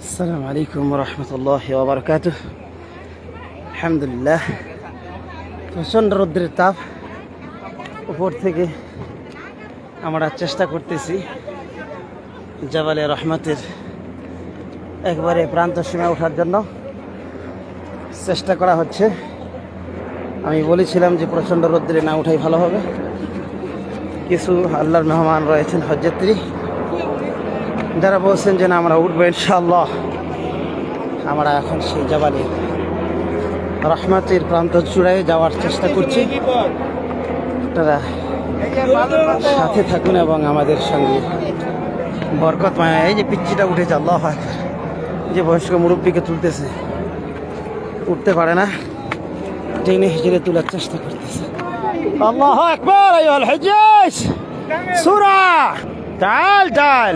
السلام عليكم ورحمة الله وبركاته الحمد لله প্রচণ্ড রৌদ্রের তাপ উপর থেকে আমরা চেষ্টা করতেছি জাবালে রহমতের একবারে প্রান্ত সীমা ওঠার জন্য চেষ্টা করা হচ্ছে আমি বলেছিলাম যে প্রচণ্ড রৌদ্রে না উঠাই ভালো হবে কিছু আল্লাহর মেহমান রয়েছেন হজযাত্রী যারা বলছেন যে না, আমরা উঠবো ইনশাল্লাহ আমরা এখন সেই জবানি রহমাতের প্রান্ত চূড়ায় যাওয়ার চেষ্টা করছি। আপনারা সাথে থাকুন এবং আমাদের সঙ্গে বরকত মায়া এই যে পিচ্ছিটা উঠেছে, আল্লাহ যে বয়স্ক মুরব্বীকে তুলতেছে। উঠতে পারে না, টেনে হেঁচড়ে তোলার চেষ্টা করতেছে। আল্লাহ একবার সুরা, ডাল ডাল।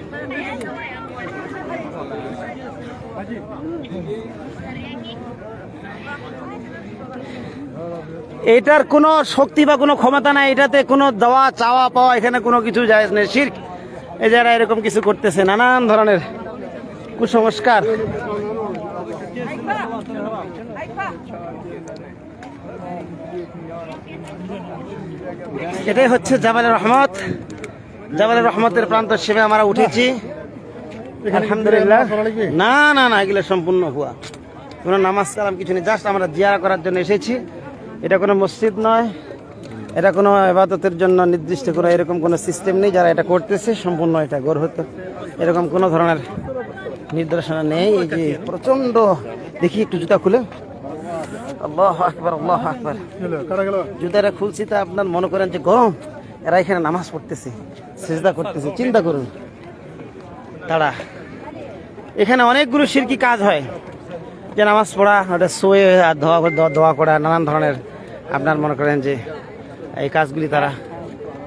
এটার কোনো শক্তি বা কোনো ক্ষমতা নাই এটাতে কোনো দেওয়া চাওয়া পাওয়া এখানে কোনো কিছু যায় নেই শির্ক এ যারা এরকম কিছু করতেছে নানান ধরনের কুসংস্কার। এটাই হচ্ছে জাবালের রহমত। জাবালের রহমতের প্রান্ত সেবে আমরা উঠেছি। আলহামদুলিল্লাহ। না না না এগুলো সম্পূর্ণ হুয়া কোনো নামাজ কালাম কিছু নেই। জাস্ট আমরা জিয়ারা করার জন্য এসেছি। এটা কোনো মসজিদ নয়। এটা কোনো এবাদতের জন্য নির্দিষ্ট কোনো এরকম কোনো সিস্টেম নেই যারা এটা করতেছে সম্পূর্ণ এটা গর্হিত এরকম কোনো ধরনের নির্দেশনা নেই। এই যে প্রচণ্ড দেখি একটু জুতা খুলে। আল্লাহ আকবার আল্লাহ আকবার। জুতাটা খুলছি তা আপনার মনে করেন যে গরম এরা এখানে নামাজ পড়তেছে সেজদা করতেছে চিন্তা করুন। তারা এখানে অনেকগুলো শিরকি কাজ হয়। যে নামাজ পড়া ওটা শোয়ে আর ধোয়া- ধোয়া করা নানান ধরনের আপনার মনে করেন যে এই কাজগুলি তারা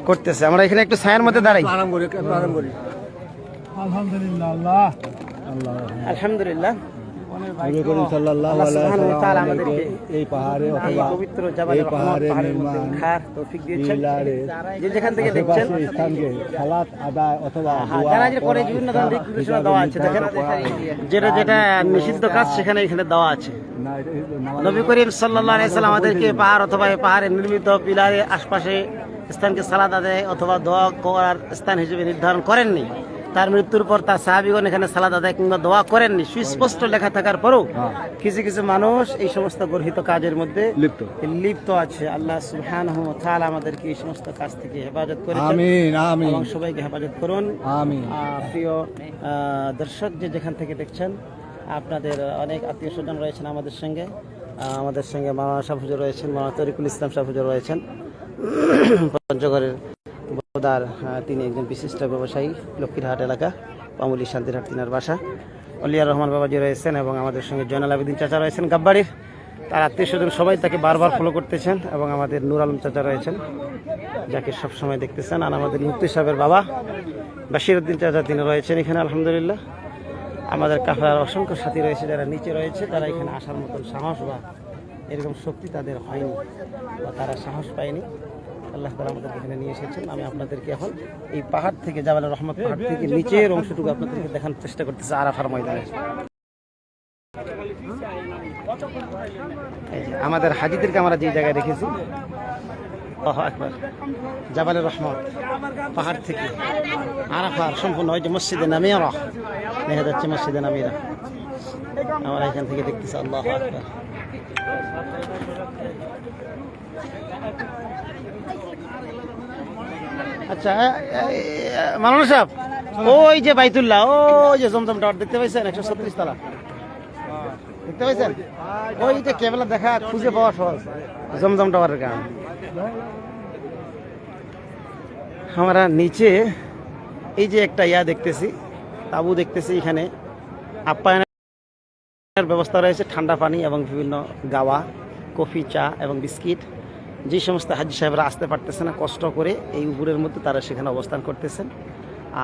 করতেছে। আমরা এখানে একটু ছায়ের মধ্যে দাঁড়াই। আরাম করি একটু আরাম করি। আলহামদুলিল্লাহ আল্লাহ। আল্লাহ। আলহামদুলিল্লাহ। নবী করিম সাল্লাল্লাহু আলাইহি সুবহানাহু ওয়া তাআলা ওয়াসাল্লাম এই পাহাড়ে এই অথবা পবিত্র জাবালে পাহাড়ে নির্মাণ তৌফিক দিয়েছেন। পিলারে যে যেখান থেকে দেখছেন। স্থানকে সালাত আদায় অথবা দোয়া জানাজার বিভিন্ন ধরনের ইফতার দেওয়া আছে। দেখেন যেটা যেটা নিষিদ্ধ কাজ সেখানে এখানে দেওয়া আছে। নবী করিম সাল্লাল্লাহু আলাইহি সাল্লাম আমাদেরকে পাহাড় অথবা এই পাহাড়ে নির্মিত পিলারের আশপাশে স্থানকে সালাদ আদায় অথবা দোয়া করার স্থান হিসেবে নির্ধারণ করেননি। তার মৃত্যুর পর তার সাহাবিগণ এখানে সালাদ আদায় কিংবা দোয়া করেননি। সুস্পষ্ট লেখা থাকার পরেও। কিছু কিছু মানুষ এই সমস্ত গর্হিত কাজের মধ্যে লিপ্ত। লিপ্ত আছে। আল্লাহ তাআলা আমাদেরকে এই সমস্ত কাজ থেকে হেফাজত করে এবং সবাইকে হেফাজত করুন। প্রিয় দর্শক যে যেখান থেকে দেখছেন আপনাদের অনেক আত্মীয় স্বজন রয়েছেন আমাদের সঙ্গে। আমাদের সঙ্গে মামা সাহুজুর রয়েছেন মামা তরিকুল ইসলাম সাহুজুর রয়েছেন। পঞ্চগড়ের আহ, তিনি একজন বিশিষ্ট ব্যবসায়ী লক্ষ্মীরহাট এলাকা পামুলি শান্তিরহাট তিনার বাসা। অলিয়া রহমান বাবাজি রয়েছেন এবং আমাদের সঙ্গে জয়নাল আবেদিন চাচা রয়েছেন গাব্বাড়ির। তার আত্মীয় স্বজন সবাই তাকে বারবার ফলো করতেছেন এবং আমাদের নুর আলম চাচা রয়েছেন যাকে সবসময় দেখতেছেন। আর আমাদের মুক্তি সাহেবের বাবা বাশির উদ্দিন চাচা তিনি রয়েছেন এখানে আলহামদুলিল্লাহ। আমাদের কাফার অসংখ্য সাথী রয়েছে যারা নিচে রয়েছে তারা এখানে আসার মতন সাহস বা এরকম শক্তি তাদের হয়নি বা তারা সাহস পায়নি। আল্লাহ তালা আমাদেরকে এখানে নিয়ে এসেছেন। আমি আপনাদেরকে এখন এই পাহাড় থেকে জাবাল রহমত পাহাড় থেকে নিচের অংশটুকু আপনাদেরকে দেখানোর চেষ্টা করতেছে আরাফার ময়দানে। আমাদের হাজিদেরকে আমরা যে জায়গায় রেখেছি। জাবালের রহমত পাহাড় থেকে আরাফার সম্পূর্ণ ওই যে মসজিদে নামিয়ারা। দেখা যাচ্ছে মসজিদে নামিরা আমরা এখান থেকে দেখতেছি আল্লাহ আকবার। আচ্ছা মালানা সাহেব, ওই যে বাইতুল্লাহ, ওই যে জমজম টাওয়ার দেখতে পাইছেন? একশো ছত্রিশ তলা। দেখতে পাইছেন? যে কেবলা দেখা খুঁজে পাওয়া সহজ। জমজম টাওয়ারের কারণ আমরা নিচে এই যে একটা ইয়া দেখতেছি, তাবু দেখতেছি এখানে। আপ্যায়নের ব্যবস্থা রয়েছে, ঠান্ডা পানি এবং বিভিন্ন গাওয়া, কফি, চা এবং বিস্কিট। যে সমস্ত হাজি সাহেবরা আসতে পারতেছে না, কষ্ট করে এই উপরের মধ্যে তারা সেখানে অবস্থান করতেছেন।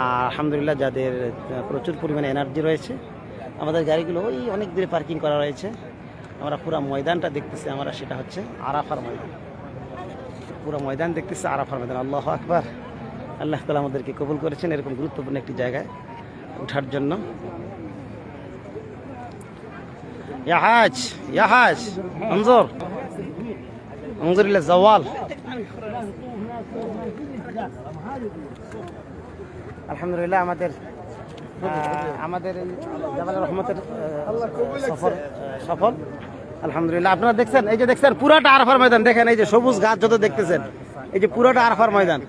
আর আলহামদুলিল্লাহ যাদের প্রচুর পরিমাণে এনার্জি রয়েছে, আমাদের গাড়িগুলো ওই অনেক দূরে পার্কিং করা রয়েছে। আমরা পুরো ময়দানটা দেখতেছি, আমরা সেটা হচ্ছে আরাফার ময়দান। পুরো ময়দান দেখতেছি, আরাফার ময়দান। আল্লাহ আকবার। আল্লাহ তালা আমাদেরকে কবুল করেছেন এরকম গুরুত্বপূর্ণ একটি জায়গায় ওঠার জন্য। ইয়াহাজ ইয়াহাজ انظر انظر الى الزوال আলহামদুলিল্লাহ আমাদের আহ, আমাদের এই জামাল রহমতের আহ, সফর আহ, সফল আলহামদুলিল্লাহ আপনারা দেখছেন এই যে দেখছেন পুরাটা আরফার ময়দান দেখেন এই যে সবুজ গাছ যত দেখতেছেন এই যে পুরোটা আরফার ময়দান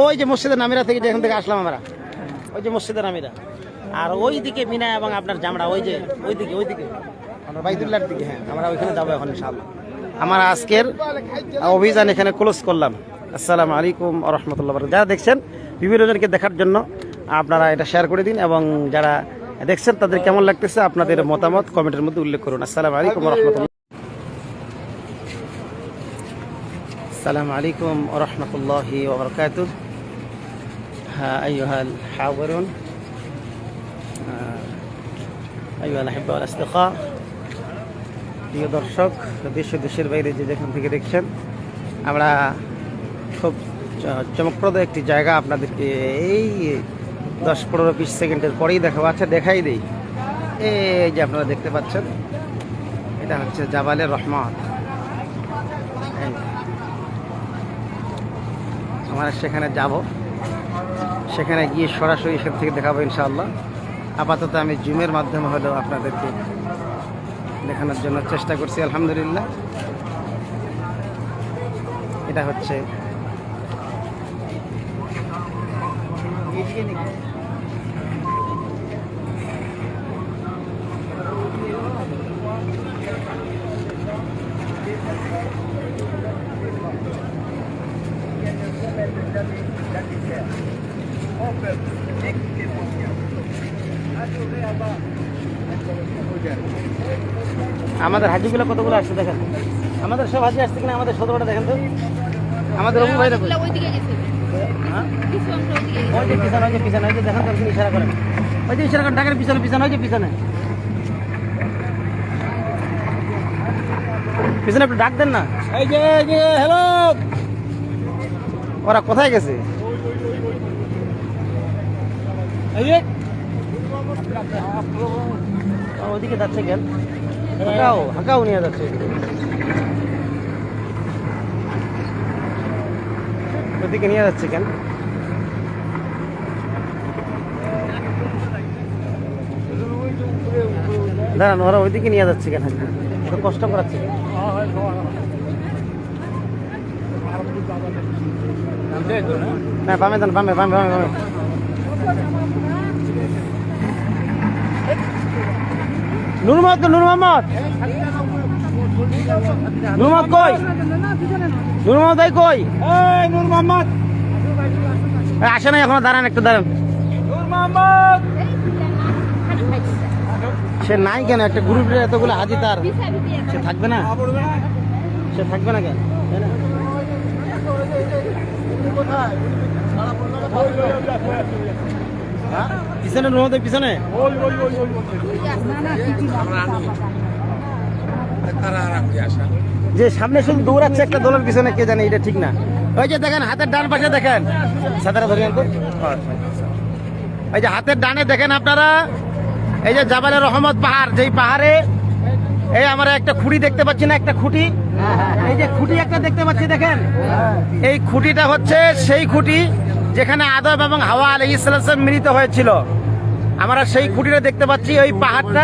ওই যে মসজিদের নামিরা থেকে যেখান থেকে আসলাম আমরা ওই যে মসজিদের নামিরা আর ওই দিকে মিনা এবং আপনার জামড়া ওই যে ওই দিকে ওই দিকে আমরা বাইদুল্লাহর দিকে হ্যাঁ আমরা ওইখানে যাবো এখন ইনশাআল্লাহ আমার আজকের অভিযান এখানে ক্লোজ করলাম আসসালামু আলাইকুম আ রহমতুল্লাহ যারা দেখছেন বিভিন্ন জনকে দেখার জন্য আপনারা এটা শেয়ার করে দিন এবং যারা দেখছেন তাদের কেমন লাগতেছে আপনাদের মতামত কমেন্টের মধ্যে উল্লেখ করুন আসসালামু আলাইকুম রহমতুল্লাহ السلام عليكم ورحمة الله وبركاته ها أيها الحاضرون آه، أيها الأحبة والأصدقاء প্রিয় দর্শক, দেশ দেশের বাইরে যে যেখান থেকে দেখছেন, আমরা খুব চমকপ্রদ একটি জায়গা আপনাদেরকে এই দশ পনেরো বিশ সেকেন্ডের পরেই দেখাবো। আচ্ছা দেখাই দিই। এই যে আপনারা দেখতে পাচ্ছেন, এটা হচ্ছে জাবালের রহমান। আমরা সেখানে যাব। সেখানে গিয়ে সরাসরি সেখান থেকে দেখাবো ইনশাআল্লাহ। আপাতত আমি জুমের মাধ্যমে হলেও আপনাদেরকে দেখানোর জন্য চেষ্টা করছি আলহামদুলিল্লাহ। এটা হচ্ছে। আমাদের হাজিগুলো কতগুলো আসছে দেখেন? আমাদের সব হাজি আসছে কিনা আমাদের সতেরোটা দেখেন তো। আমাদের? ওইদিকে গেছে হ্যাঁ? পিছনে পিছনে দেখেন পিছনে পিছনে পিছনে। ডাক দেন না। ওরা কোথায় গেছে? ওদিকে যাচ্ছে কেন হাঁকাও হাঁকাও নিয়ে যাচ্ছে। ওদিকে। নিয়ে যাচ্ছে কেন? দাঁড়ান ওরা ওইদিকে নিয়ে যাচ্ছে কেন? এত কষ্ট করাচ্ছে না বামে দেন বামে বামে বামে বামে। নূর মোহাম্মদ নূর মোহাম্মদ নূর মোহাম্মদ কই নূর মোহাম্মদ ভাই কই এই নূর মোহাম্মদ এই আসে নাই এখনও দাঁড়ান একটু দাঁড়ান নূর মোহাম্মদ সে নাই কেন একটা গ্রুপের এতগুলো হাজি তার সে থাকবে না সে থাকবে না কেন না? হ্যাঁ? পিছনে মোহাম্মদের পিছনে। ওই ওই যে সামনে শুধু দৌড়াচ্ছে একটা দলের পিছনে কে জানে এটা ঠিক না। ওই যে দেখেন হাতের ডান পাশে দেখেন। সাঁতারা ধরে এই যে হাতের ডানে দেখেন আপনারা? এই যে জাবালের রহমত পাহাড় যেই পাহাড়ে এই আমরা একটা খুঁটি দেখতে পাচ্ছি না একটা খুঁটি? এই যে খুঁটি একটা দেখতে পাচ্ছি দেখেন? এই খুঁটিটা হচ্ছে সেই খুঁটি। যেখানে আদম এবং হাওয়া আলী ইসলাম মিলিত হয়েছিল। আমরা সেই খুঁটিটা দেখতে পাচ্ছি ওই পাহাড়টা।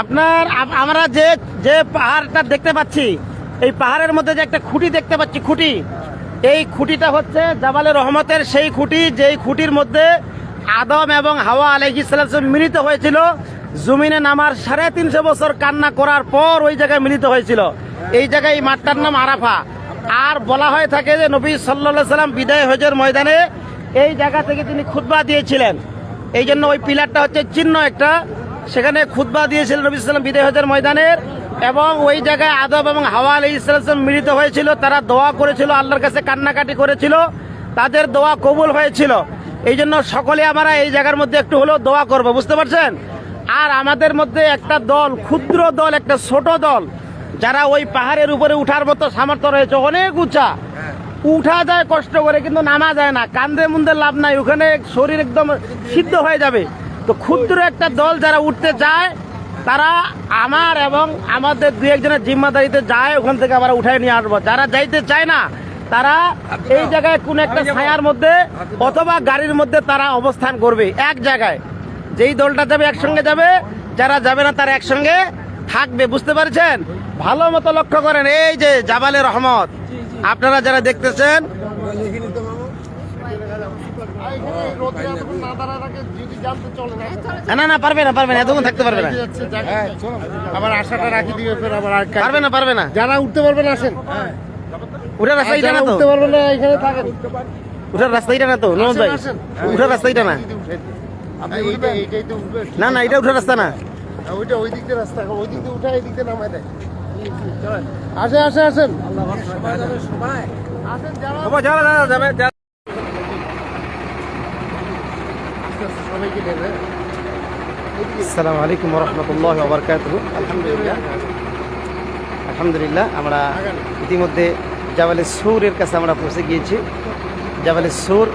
আপনার আমরা যে যে পাহাড়টা দেখতে পাচ্ছি, এই পাহাড়ের মধ্যে যে একটা খুঁটি দেখতে পাচ্ছি, খুঁটি। এই খুঁটিটা হচ্ছে জাবালে রহমতের সেই খুঁটি, যেই খুঁটির মধ্যে আদম এবং হাওয়া আলহিসাম মিলিত হয়েছিল। জমিনে নামার সাড়ে তিনশো বছর কান্না করার পর ওই জায়গায় মিলিত হয়েছিল। এই জায়গায় এই মাঠটার নাম আরাফা। আর বলা হয়ে থাকে যে নবী সাল্লা সাল্লাম বিদায় হজের ময়দানে এই জায়গা থেকে তিনি খুতবা দিয়েছিলেন। এই জন্য ওই পিলারটা হচ্ছে চিহ্ন একটা। সেখানে খুতবা দিয়েছিলেন নবী সাল্লাম বিদায় হজের ময়দানের এবং ওই জায়গায় আদব এবং হাওয়া আলী ইসলাম মিলিত হয়েছিল। তারা দোয়া করেছিল, আল্লাহর কাছে কান্নাকাটি করেছিল। তাদের দোয়া কবুল হয়েছিল। এই জন্য সকলে আমরা এই জায়গার মধ্যে একটু হলেও দোয়া করব, বুঝতে পারছেন? আর আমাদের মধ্যে একটা দল, ক্ষুদ্র দল, একটা ছোট দল যারা ওই পাহাড়ের উপরে উঠার মতো সামর্থ্য রয়েছে অনেক উঁচা। উঠা যায় কষ্ট করে কিন্তু নামা যায় না। কান্দে মুন্দে লাভ নাই ওখানে শরীর একদম সিদ্ধ হয়ে যাবে। তো ক্ষুদ্র একটা দল যারা উঠতে চায় তারা আমার এবং আমাদের দু একজনের জিম্মাদারিতে যায় ওখান থেকে আমরা উঠাই নিয়ে আসব। যারা যাইতে চায় না তারা এই জায়গায় কোন একটা ছায়ার মধ্যে অথবা গাড়ির মধ্যে তারা অবস্থান করবে। এক জায়গায়। যেই দলটা যাবে একসঙ্গে যাবে যারা যাবে না তারা একসঙ্গে থাকবে বুঝতে পারছেন? ভালো মতো লক্ষ্য করেন এই যে জাবালে রহমত। আপনারা যারা দেখতেছেন না, না না পারবে না পারবে না এতক্ষণ থাকতে পারবে না। আবার আশাটা রাখি দিবে ফের আবার পারবে না পারবে না। যারা উঠতে পারবেন আসেন। উঠার রাস্তা এটা না তো। উঠতে না এখানে থাকেন। উঠার রাস্তা এটা না তো নমদ ভাই। উঠার রাস্তা এটা না না না এটা উঠার রাস্তা না। ওইটা ওই দিক দিয়ে রাস্তা ওই দিক দিয়ে উঠা এই দিক দিয়ে নামায় দেয়। আসে আসে আসেন আসেন। যারা সবাইকে নেবে আসসালামু আলাইকুম রহমতুল্লাহ আলহামদুলিল্লাহ। আলহামদুলিল্লাহ আমরা ইতিমধ্যে জাবালে সুরের কাছে আমরা পৌঁছে গিয়েছি। জাবালে সুর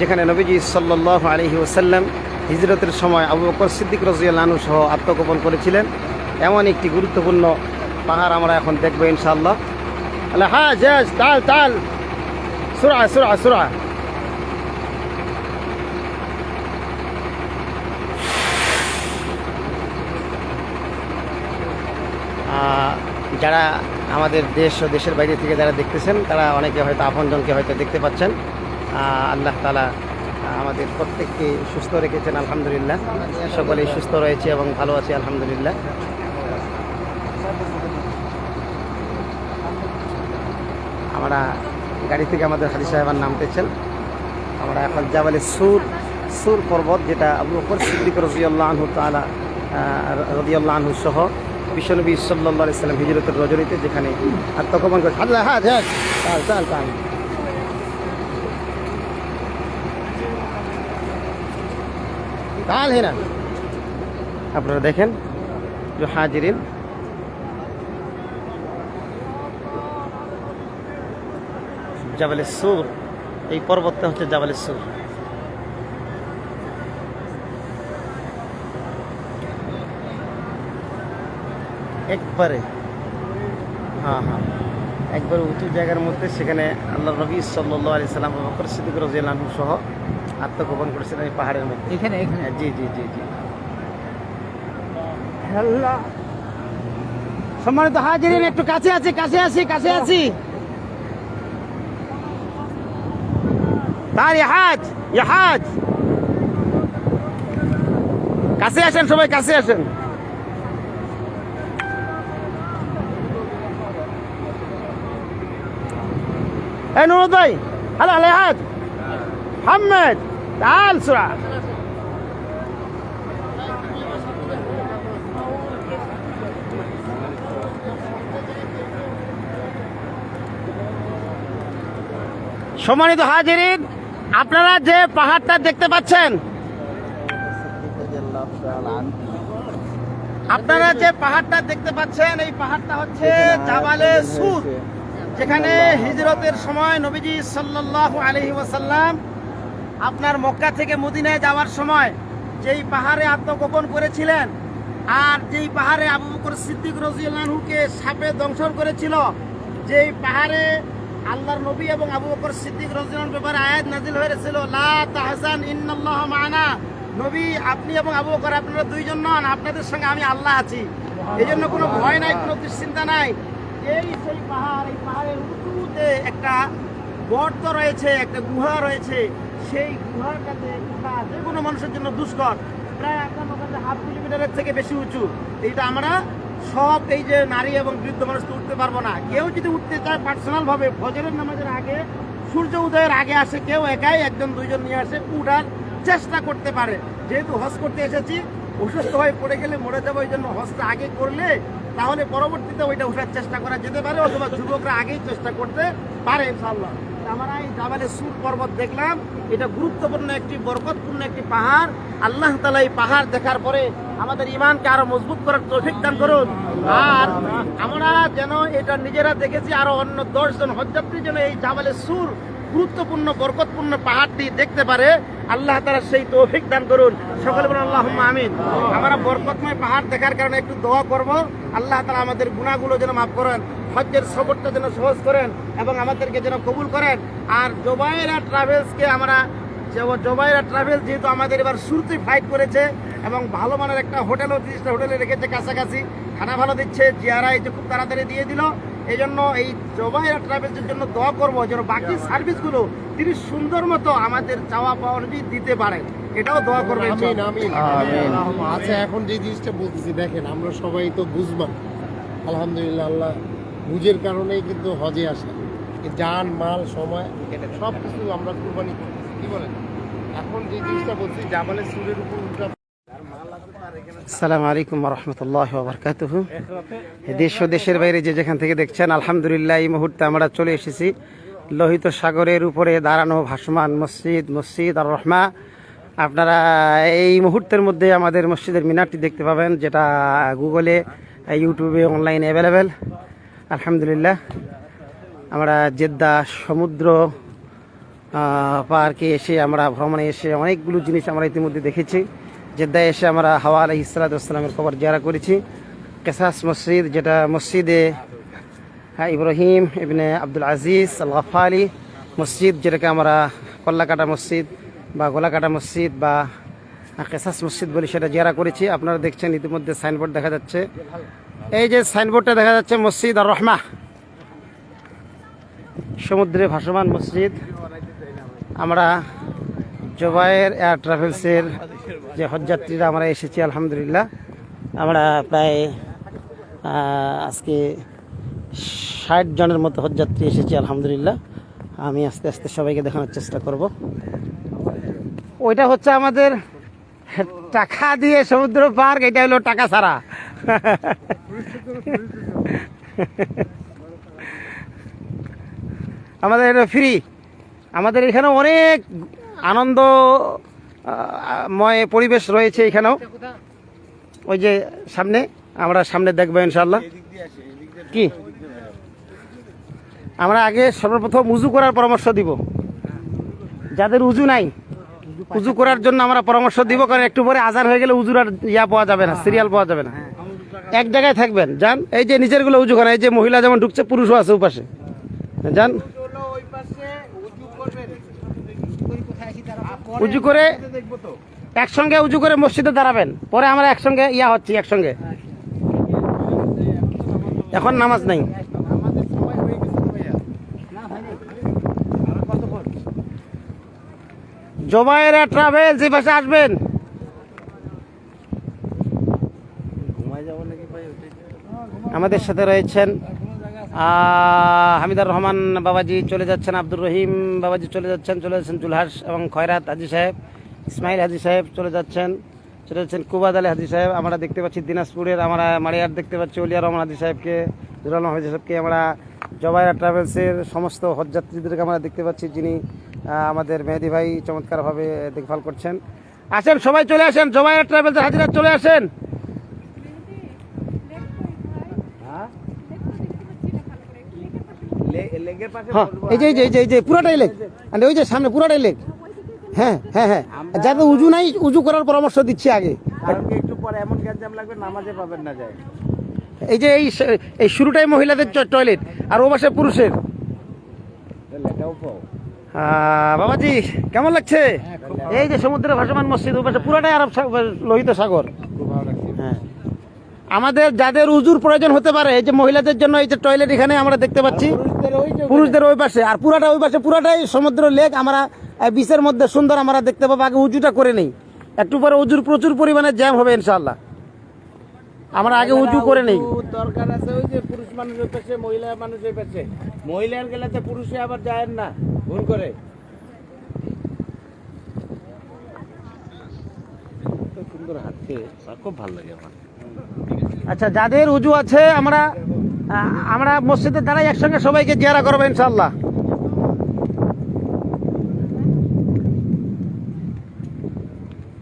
যেখানে নবীজি সাল্লাহ আলহি ওসাল্লাম হিজরতের সময় আবু বকর সিদ্দিক রাজিয়াল্লাহু সহ আত্মগোপন করেছিলেন। এমন একটি গুরুত্বপূর্ণ পাহাড় আমরা এখন দেখব ইনশাআল্লাহ। আল্লাহ হ্যাঁ জাজ, তাল তাল। সুরা সুরা সুরা। যারা আমাদের দেশ ও দেশের বাইরে থেকে যারা দেখতেছেন, তারা অনেকে হয়তো আপনজনকে হয়তো দেখতে পাচ্ছেন। আল্লাহ তালা আমাদের প্রত্যেককে সুস্থ রেখেছেন, আলহামদুলিল্লাহ। সকলেই সুস্থ রয়েছে এবং ভালো আছে, আলহামদুলিল্লাহ। আমরা গাড়ি থেকে আমাদের হাজি সাহেবার নামতেছেন। আমরা এখন জাবালে সুর সুর পর্বত, যেটা আবু বকর সিদ্দিক রজিয়াল্লাহ আনহু তালা রদিয়াল্লাহ আনহু সহ বিশ্বনবী সাল্লাহ ইসলাম হিজরতের রজনীতে যেখানে আত্মগোপন করে আল্লাহ হ্যাঁ হ্যাঁ চাল চাল চাল কাল হেনা আপনারা দেখেন হাজিরিন। জাবালে সুর, এই পর্বতটা হচ্ছে জাবালে সুর। একবারে হ্যাঁ হ্যাঁ একবার উঁচু জায়গার মধ্যে সেখানে আল্লাহ নবী সাল্লাহ আলি সাল্লাম সিদ্দিক রাজিয়াল্লাহু সহ আত্মগোপন করেছিলেন এই পাহাড়ের মধ্যে। এখানে এখানে? হ্যাঁ, জি জি জি জি। আল্লাহ সম্মানিত হাজিরিন একটু কাছে আছি কাছে আছি কাছে আছি। তার ইহাজ ইহাজ। কাছে আসেন সবাই কাছে আসেন। এই নুরুদ ভাই হ্যালো হ্যালো ইহাজ। محمد تعال بسرعة সম্মানিত হাজিরিন আপনারা যে পাহাড়টা দেখতে পাচ্ছেন আপনারা যে পাহাড়টা দেখতে পাচ্ছেন এই পাহাড়টা হচ্ছে জাবালে সুর যেখানে হিজরতের সময় নবীজি সাল্লাল্লাহু আলহি ওয়াসাল্লাম আপনার মক্কা থেকে মদিনায় যাওয়ার সময় যেই পাহাড়ে আত্মগোপন করেছিলেন আর যেই পাহাড়ে আবু বকর সিদ্দিক রজিউল্লাহুকে সাপে দংশন করেছিল, যেই পাহাড়ে আল্লাহর নবী এবং আবু বকর সিদ্দিক রজিউল্লাহর ব্যাপারে আয়াত নাজিল হয়েছিল লা তাহসান ইন্নাল্লাহ মানা। নবী, আপনি এবং আবু বকর আপনারা দুইজন নন, আপনাদের সঙ্গে আমি আল্লাহ আছি। এই জন্য কোনো ভয় নাই, কোনো দুশ্চিন্তা নাই। এই সেই পাহাড়, এই পাহাড়ের উঁচুতে একটা গর্ত রয়েছে, একটা গুহা রয়েছে। সেই ওঠা যে কোনো মানুষের জন্য দুষ্কর, প্রায় আপনার ওখানে হাফ কিলোমিটারের থেকে বেশি উঁচু। এইটা আমরা সব এই যে নারী এবং বৃদ্ধ মানুষ তো উঠতে পারব না। কেউ যদি উঠতে চায় পার্সোনাল ভাবে, ফজরের নামাজের আগে, সূর্য উদয়ের আগে আসে, কেউ একাই একজন, দুইজন নিয়ে আসে, উঠার চেষ্টা করতে পারে। যেহেতু হজ করতে এসেছি, অসুস্থ হয়ে পড়ে গেলে মরে যাবে ওই জন্য হজটা আগে করলে, তাহলে পরবর্তীতে ওইটা ওঠার চেষ্টা করা যেতে পারে, অথবা যুবকরা আগেই চেষ্টা করতে পারে, ইনশাআল্লাহ। সুর পর্বত দেখলাম। এটা গুরুত্বপূর্ণ একটি একটি পাহাড়। এই পাহাড় দেখার পরে আমাদের ইমানকে মজবুত করার দান করুন। আর আমরা যেন এটা নিজেরা দেখেছি, আরও অন্য দশজন হজযাত্রী যেন এই জাবালে সুর গুরুত্বপূর্ণ, বরকতপূর্ণ পাহাড়টি দেখতে পারে। আল্লাহ তারা সেই তৌফিক দান করুন। সকলে বলুন আল্লাহ আমিন। আমরা বরকতময় পাহাড় দেখার কারণে একটু দোয়া করব। আল্লাহ তারা আমাদের গুণাগুলো যেন মাফ করেন, হজ্জের সফরটা যেন সহজ করেন এবং আমাদেরকে যেন কবুল করেন। আর জোবাইরা ট্রাভেলসকে আমরা, জোবাইরা ট্রাভেলস যেহেতু আমাদের এবার শুরুতে ফাইট করেছে এবং ভালো মানের একটা হোটেলও তিরিশটা হোটেলে রেখেছে কাছাকাছি, খানা ভালো দিচ্ছে, জিয়ারা এই যে খুব তাড়াতাড়ি দিয়ে দিল। এই জন্য এই জোবাইরা ট্রাভেলসের জন্য দোয়া করব যেন বাকি সার্ভিসগুলো তিনি সুন্দর মতো আমাদের চাওয়া পাওয়া অনুযায়ী দিতে পারেন এটাও দোয়া করবেন। আচ্ছা এখন যে জিনিসটা বলতেছি দেখেন আমরা সবাই তো বুঝবান। আলহামদুলিল্লাহ আল্লাহ বুঝের কারণেই কিন্তু হজে আসে। যান মাল সময় সব কিছু আমরা কুরবানি করতেছি। কি বলেন? এখন যে জিনিসটা বলছি জামালের সুরের উপর উল্টা আসসালামু আলাইকুম রহমতুল্লাহ বরকাতুহ দেশ ও দেশের বাইরে যে যেখান থেকে দেখছেন, আলহামদুলিল্লাহ, এই মুহূর্তে আমরা চলে এসেছি লোহিত সাগরের উপরে দাঁড়ানো ভাসমান মসজিদ মসজিদ আর রহমা। আপনারা এই মুহূর্তের মধ্যে আমাদের মসজিদের মিনারটি দেখতে পাবেন, যেটা গুগলে, ইউটিউবে অনলাইনে অ্যাভেলেবেল। আলহামদুলিল্লাহ, আমরা জেদ্দা সমুদ্র পার্কে এসে আমরা ভ্রমণে এসে অনেকগুলো জিনিস আমরা ইতিমধ্যে দেখেছি। জেদ্দায় এসে আমরা হাওয়া আলহ ইসলাতামের খবর জিয়ারা করেছি। কেসাস মসজিদ, যেটা মসজিদে হ্যাঁ ইব্রাহিম ইবনে আব্দুল আজিজ আল গফালি মসজিদ, যেটাকে আমরা কল্লাকাটা মসজিদ বা গোলাকাটা মসজিদ বা কেসাস মসজিদ বলি সেটা জিয়ারা করেছি। আপনারা দেখছেন ইতিমধ্যে সাইনবোর্ড দেখা যাচ্ছে। এই যে সাইনবোর্ডটা দেখা যাচ্ছে মসজিদ আর রহমা সমুদ্রে ভাসমান মসজিদ। আমরা জোবায়ের এয়ার ট্রাভেলসের যে হজযাত্রীরা আমরা এসেছি, আলহামদুলিল্লাহ। আমরা প্রায় আজকে ষাট জনের মতো হজযাত্রী এসেছি, আলহামদুলিল্লাহ। আমি আস্তে আস্তে সবাইকে দেখানোর চেষ্টা করব। ওইটা হচ্ছে আমাদের টাকা দিয়ে সমুদ্র পার্ক, এটা হলো টাকা ছাড়া। আমাদের এটা ফ্রি আমাদের এখানে অনেক আনন্দ ময় পরিবেশ রয়েছে এখানেও। ওই যে সামনে, আমরা সামনে দেখব ইনশাল্লাহ কি? আমরা আগে সর্বপ্রথম উজু করার পরামর্শ দিব। যাদের উজু নাই, উজু করার জন্য আমরা পরামর্শ দিব, কারণ একটু পরে আজার হয়ে গেলে উজুর আর ইয়া পাওয়া যাবে না, সিরিয়াল পাওয়া যাবে না। এক জায়গায় থাকবেন। যান, এই যে নিজেরগুলো উজু করেন এই যে মহিলা যেমন ঢুকছে, পুরুষও আছে উপাসে যান। উজু করে একসঙ্গে উজু করে মসজিদে দাঁড়াবেন। পরে আমরা একসঙ্গে ইয়া হচ্ছি, একসঙ্গে। এখন নামাজ নাই। জমায়েরা ট্রাভেল যে পাশে আসবেন। আমাদের সাথে রয়েছেন হামিদার রহমান বাবাজি চলে যাচ্ছেন, আব্দুর রহিম বাবাজি চলে যাচ্ছেন চলে যাচ্ছেন জুলহাস এবং খয়রাত হাজি সাহেব, ইসমাইল হাজি সাহেব চলে যাচ্ছেন চলে যাচ্ছেন কুবাদ আলী হাজি সাহেব। আমরা দেখতে পাচ্ছি দিনাজপুরের, আমরা মারিয়ার দেখতে পাচ্ছি উলিয়া রহমান হাজি সাহেবকে, জুরাল হাজি সাহেবকে। আমরা জবাইরা ট্রাভেলসের সমস্ত হজযাত্রীদেরকে আমরা দেখতে পাচ্ছি, যিনি আমাদের মেহেদি ভাই চমৎকারভাবে দেখভাল করছেন। আসেন, সবাই চলে আসেন জবাইরা ট্রাভেলসের হাজিরা চলে আসেন। হ্যাঁ এই যে এই যে এই যে এই যে পুরাটাই লেগ। আর ওই যে সামনে পুরাটাই লেগ। হ্যাঁ হ্যাঁ হ্যাঁ। যাদের উজু নাই উজু করার পরামর্শ দিচ্ছি আগে। একটু পরে এমন গ্যাঞ্জাম লাগবে নামাজে পাবেন না যায়। এই যে এই এই শুরুটাই মহিলাদের টয়লেট আর ও পাশে পুরুষের। আহ, বাবাজি কেমন লাগছে? এই যে সমুদ্রে ভাসমান মসজিদ ও পাশে পুরাটাই আরব সাগর- লোহিত সাগর খুব ভালো লাগছে হ্যাঁ আমাদের যাদের উজুর প্রয়োজন হতে পারে এই যে মহিলাদের জন্য এই যে টয়লেট এখানে আমরা দেখতে পাচ্ছি পুরুষদের ওই পাশে। আর পুরাটা ওই পাশে পুরাটাই সমুদ্র লেক আমরা বিচের মধ্যে সুন্দর আমরা দেখতে পাবো। আগে উজুটা করে নেই। একটু পরে উজুর প্রচুর পরিমাণে জ্যাম হবে ইনশাল্লাহ আমরা আগে উজু করে নেই। দরকার আছে ওই যে পুরুষ মানুষের পাশে মহিলা মানুষের পাশে। মহিলার গেলে তো পুরুষে আবার যায় না ভুল করে। সুন্দর হাঁটতে খুব ভালো লাগে আমার। আচ্ছা যাদের উজু আছে, আমরা আমরা মসজিদের দ্বারাই একসঙ্গে সবাইকে জিয়ারা করব ইনশাল্লাহ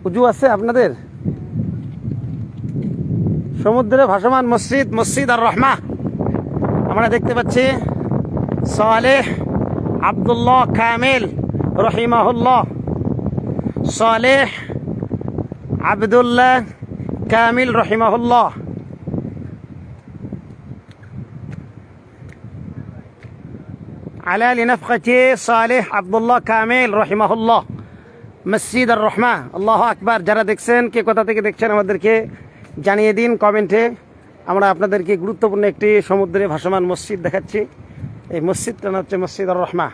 উজু আছে আপনাদের? সমুদ্রে ভাসমান মসজিদ মসজিদ আর রহমা আমরা দেখতে পাচ্ছি সালেহ আব্দুল্লাহ কামিল রহিমাহুল্লাহ। সালেহ আবদুল্লাহ কামিল রহিমাহুল্লাহ। على لنفقة صالح عبد الله كامل رحمه الله মসজিদ আর রহমা আল্লাহ আকবার যারা দেখছেন কে কোথা থেকে দেখছেন আমাদেরকে জানিয়ে দিন কমেন্টে আমরা আপনাদেরকে গুরুত্বপূর্ণ একটি সমুদ্রে ভাসমান মসজিদ দেখাচ্ছি এই মসজিদটা নাম হচ্ছে মসজিদ আর রহমা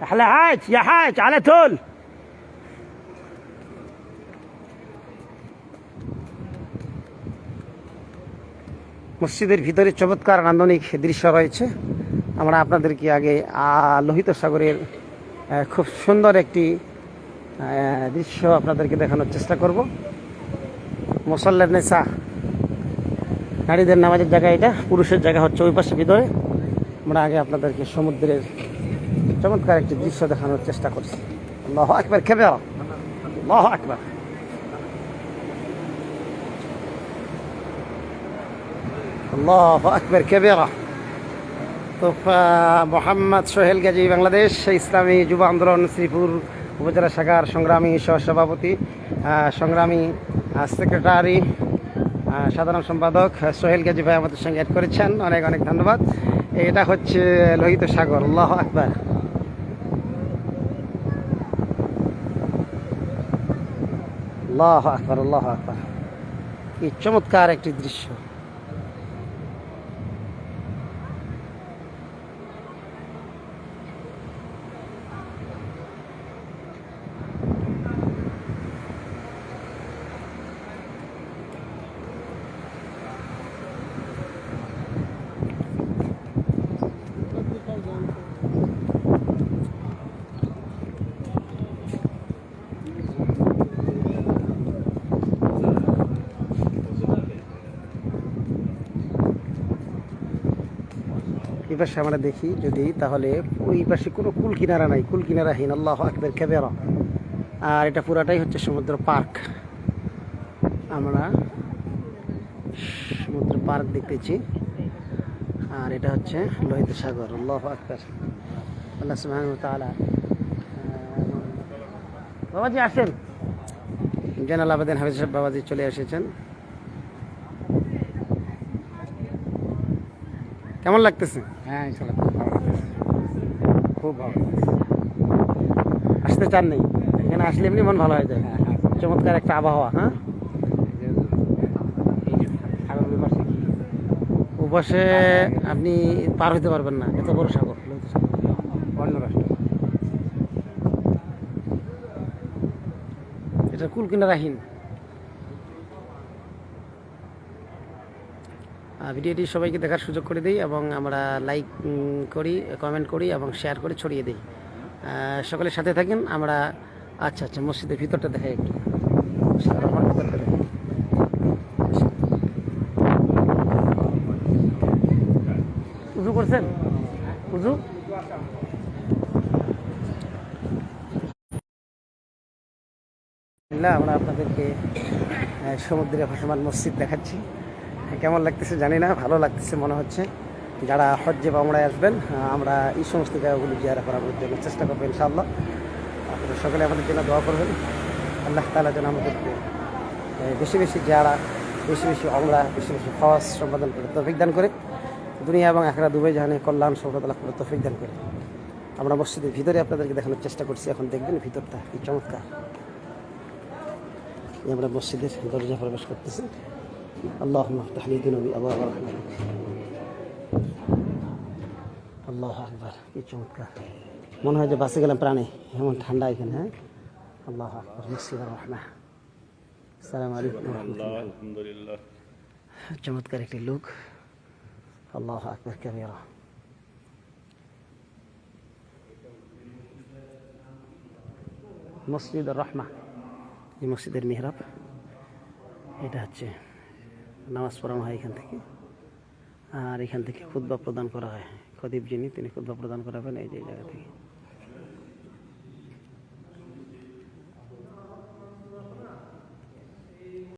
هلا حاج يا حاج على طول মসজিদের ভিতরে চমৎকার নান্দনিক দৃশ্য রয়েছে। আমরা আপনাদেরকে আগে লোহিত সাগরের খুব সুন্দর একটি দৃশ্য আপনাদেরকে দেখানোর চেষ্টা করব। মুসল্লার নেশা, নারীদের নামাজের জায়গা এটা, পুরুষের জায়গা হচ্ছে ওই পাশে ভিতরে। আমরা আগে আপনাদেরকে সমুদ্রের চমৎকার একটি দৃশ্য দেখানোর চেষ্টা করছি। আল্লাহ একবার খেবে আল্লাহ একবার আল্লাহ আকবর, কেবেরা। তো মোহাম্মদ সোহেল গাজী, বাংলাদেশ ইসলামী যুব আন্দোলন, শ্রীপুর উপজেলা শাখার সংগ্রামী সহসভাপতি সংগ্রামী সেক্রেটারি সাধারণ সম্পাদক সোহেল গাজী ভাই আমাদের সঙ্গে অ্যাড করেছেন। অনেক অনেক ধন্যবাদ। এটা হচ্ছে লোহিত সাগর, আল্লাহ আকবর। আল্লাহ আকবর আল্লাহ আকবর। কি চমৎকার একটি দৃশ্য। পাশে আমরা দেখি যদি, তাহলে ওই পাশে কোনো কুল কিনারা নাই। কুল কিনারাহীন, আল্লাহ আকবর, কেবেরা। আর এটা পুরাটাই হচ্ছে সমুদ্র পার্ক। আমরা সমুদ্র পার্ক দেখতেছি। আর এটা হচ্ছে লোহিত সাগর, আল্লাহ আকবর। আল্লাহ সুবহান তালা বাবাজি আসেন। জেনাল আবেদিন হাফিজ সাহেব বাবাজি চলে এসেছেন। কেমন লাগতেছে? হ্যাঁ ইনশাল্লাহ খুব ভালো লাগছে খুব ভালো আসতে চান নেই? এখানে আসলে এমনি মন ভালো হয়ে যায়। হ্যাঁ হ্যাঁ। চমৎকার একটা আবহাওয়া হ্যাঁ? ওপাশে আপনি পার হতে পারবেন না। এত বড় সাগর সাগর। অন্য রাষ্ট্র। এটা কুল কিনারাহীন ভিডিওটি সবাইকে দেখার সুযোগ করে দিই এবং আমরা লাইক করি কমেন্ট করি এবং শেয়ার করে ছড়িয়ে দিই। সকলের সাথে থাকেন, আমরা আচ্ছা আচ্ছা মসজিদের ভিতরটা দেখাই একটু। উজু করছেন? উজু? আমরা আপনাদেরকে সমুদ্রে ভাসমান মসজিদ দেখাচ্ছি। কেমন লাগতেছে জানি না, ভালো লাগতেছে মনে হচ্ছে। যারা হজ্জে বা আসবেন আমরা এই সমস্ত জায়গাগুলো জিয়ারা করার জন্য চেষ্টা করব ইনশাআল্লাহ। আপনারা সকলে আমাদের জন্য দোয়া করবেন। আল্লাহ তালা যেন আমাদেরকে বেশি বেশি যারা বেশি বেশি আমরা বেশি বেশি খাওয়াস সম্পাদন করে তৌফিক দান করে, দুনিয়া এবং একরা দুবাই জাহানে কল্যাণ লাভ করে তৌফিক দান করে। আমরা মসজিদের ভিতরে আপনাদেরকে দেখানোর চেষ্টা করছি, এখন দেখবেন ভিতরটা কি চমৎকার। আমরা মসজিদের দরজা প্রবেশ করতেছি। আল্লাহ তাহলি দিন আবার আল্লাহ আকবার কি চমৎকার মনে হয় যে বাসে গেলাম প্রাণে এমন ঠান্ডা এখানে হ্যাঁ আল্লাহ আকবর মসজিদ রহমা সালাম আলাইকুম রহমতুল্লাহ আলহামদুলিল্লাহ চমৎকার একটি লোক আল্লাহ আকবর ক্যামেরা মসজিদ রহমা এই মসজিদের মেহরাব এটা হচ্ছে নামাজ পড়ানো হয় এখান থেকে। আর এখান থেকে খুদ্া প্রদান করা হয়। খদিব যিনি, তিনি খুদ্া প্রদান করাবেন এই যে জায়গা থেকে।